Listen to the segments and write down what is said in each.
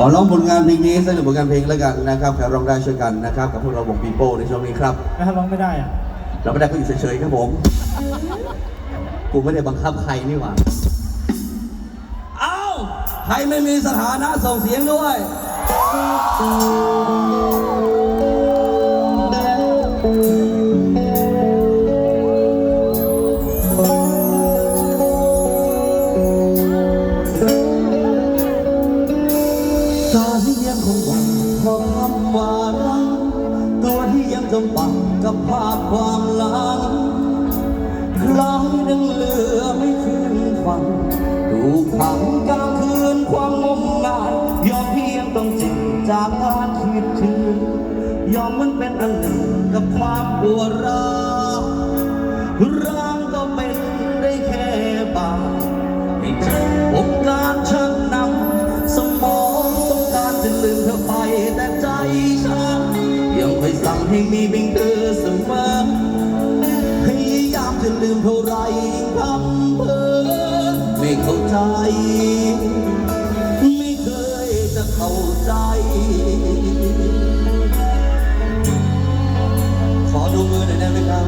ขอร้องผลงานเพลงนี้สักหนึ่งผลงานเพลงแล้วกันนะครับใครร้องได้ช่วยกันนะครับกับพวกเราวงปีโป้ในช่วงนี้ครับแล้วถ้าร้องไม่ได้อะเราไม่ได้ก็อยู่เฉยๆครับผมกูไม่ได้บังคับใครนี่หว่าเอ้าใครไม่มีสถานะส่งเสียงด้วย มบังกกับภาพความหลังคล้ายดังเรือไม่ขึ้นฝั่งถูกขังกลางคืนความงมงายยอมเพียงต้องจิตจากการคิดถึงยอมมันเป็นอันหนึ่งกับความปวดร้าว อเสมอพยายามจะลืมเท่าไรคำเพ้อไม่เข้าใจ ไม่เคยจะเข้าใจ ขอดูมือหน่อยได้ไหมครับ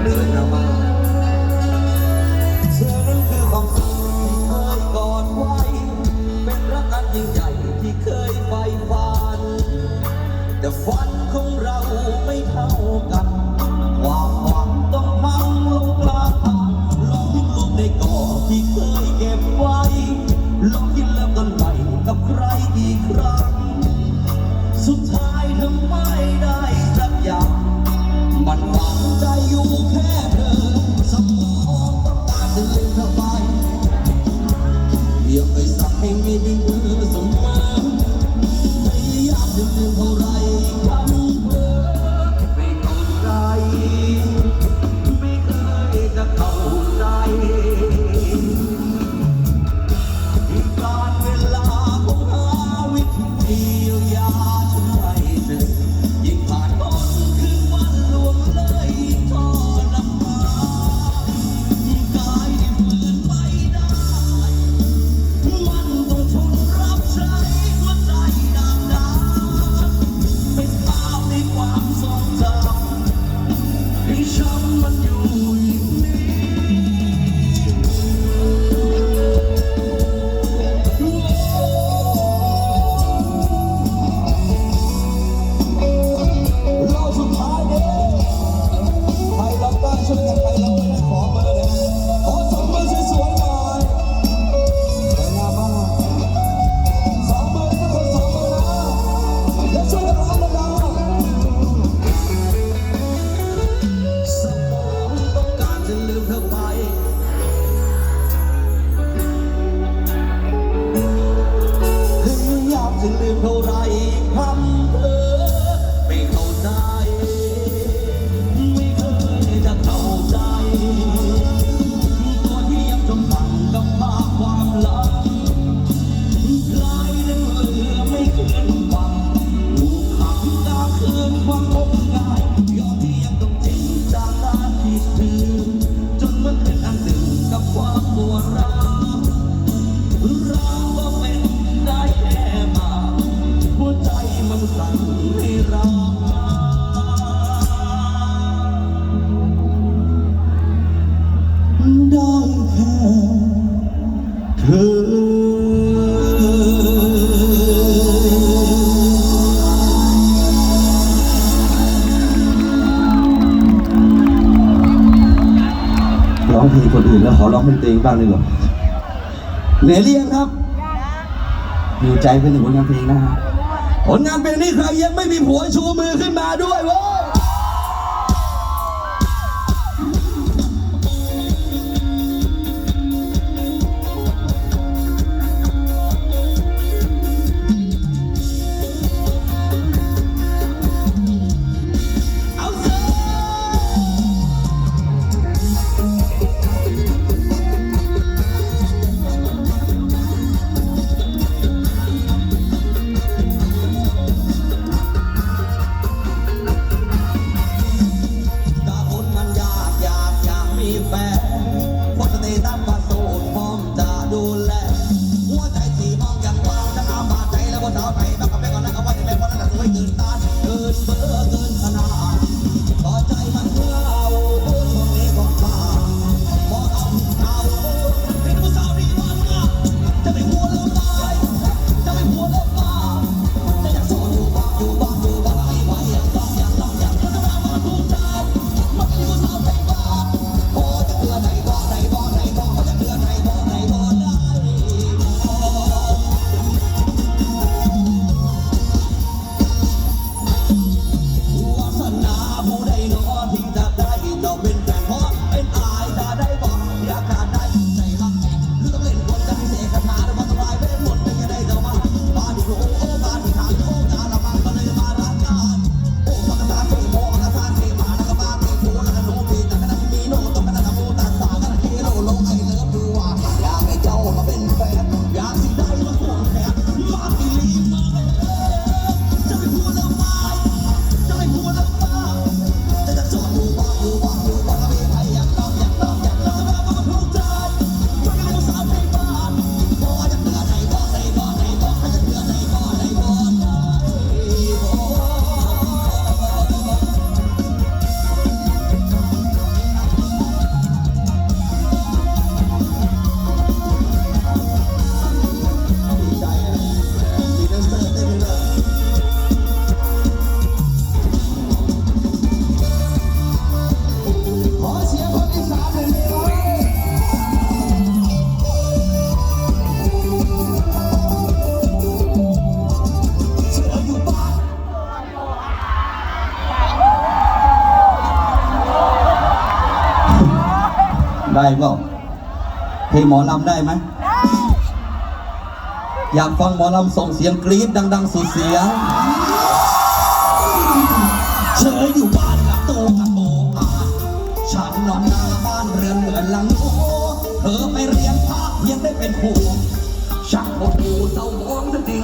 เหนื่อยมากเธอนั้นคือความสุขที่เคยกอดไว้ เป็นรักอันยิ่งใหญ่ ของเราไม่เท่ากันความหวังต้องพังลงกลางทางลองทิ้งลูกในก่อที่เคยเก็บไว้ลองคิดแล้วกันใหม่กับใครอีกครั้ง สุดท้ายทำไม่ได้สักอย่างมันหวังใจอยู่แค่เธอสมองต้องการจะลืมเธอไปอย่าไปสั่งให้มีเพี ร้องเพลงคนอื่นแล้วขอร้องเพลงตัวเองบ้างเลยเหรอเหนื่อยเรียงครับอยู่ใจเป็นหนึ่งผลงานเพลงนะฮะ ผลงานเพลงนี้ใครยังไม่มีผัวชูมือขึ้นมาด้วยเว้ย ได้เปล่าเพลงหมอลำได้ไหมอยากฟังหมอลำส่งเสียงกรี๊ดดัง ๆ สุดเสียงเธออยู่บ้านกับโตกับโบอาฉันนอนหน้าบ้านเรือนเหมือนหลังโอเธอไปเรียนภาคเพียงได้เป็นครูฉันหดหูเศร้ามองจริง